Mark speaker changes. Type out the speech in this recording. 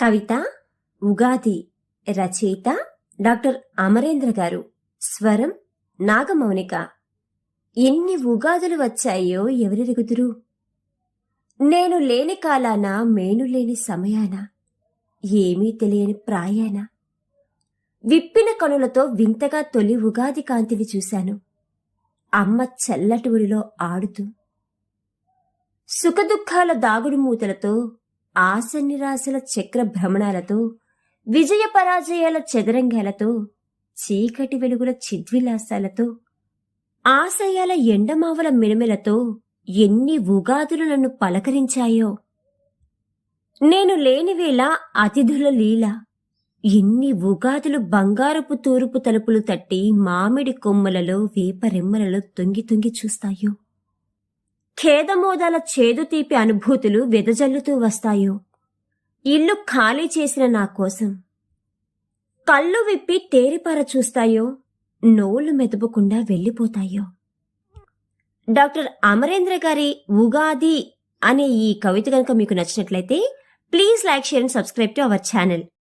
Speaker 1: కవిత ఉగాది రచయిత డాక్టర్ అమరేంద్ర గారు. స్వరం నాగమౌనిక. ఎన్ని ఉగాదులు వచ్చాయో ఎవరెరుగుదురు? నేను లేని కాలాన మేను లేని సమయాన ఏమీ తెలియని ప్రాయాన. విప్పిన కనులతో వింతగా తొలి ఉగాది కాంతిని చూశాను. అమ్మ చల్లటి ఊరిలో ఆడుతూ. సుఖదుఖాల దాగుడు మూతలతో ఆశ నిరాశల చక్ర భ్రమణాలతో విజయ పరాజయాల చదరంగాలతో చీకటి వెలుగుల చిద్విలాసాలతో ఆశయాల ఎండమావల మినమెలతో ఎన్ని ఉగాదులు నన్ను పలకరించాయో. నేను లేనివేళ అతిథుల లీల ఎన్ని ఉగాదులు బంగారపు తూరుపు తలుపులు తట్టి మామిడి కొమ్మలలో వేపరెమ్మలలో తొంగి తొంగి చూస్తాయో. ఖేదమోదాల చేదు తీపి అనుభూతులు వెదజల్లుతూ వస్తాయో. ఇల్లు ఖాళీ చేసిన నా కోసం. కళ్ళు విప్పి తేరిపార చూస్తాయో నోళ్ళు మెదపకుండా వెళ్ళిపోతాయో. డాక్టర్ అమరేంద్ర గారి ఉగాది అనే ఈ కవిత కనుక మీకు నచ్చినట్లయితే please like share and subscribe to our channel.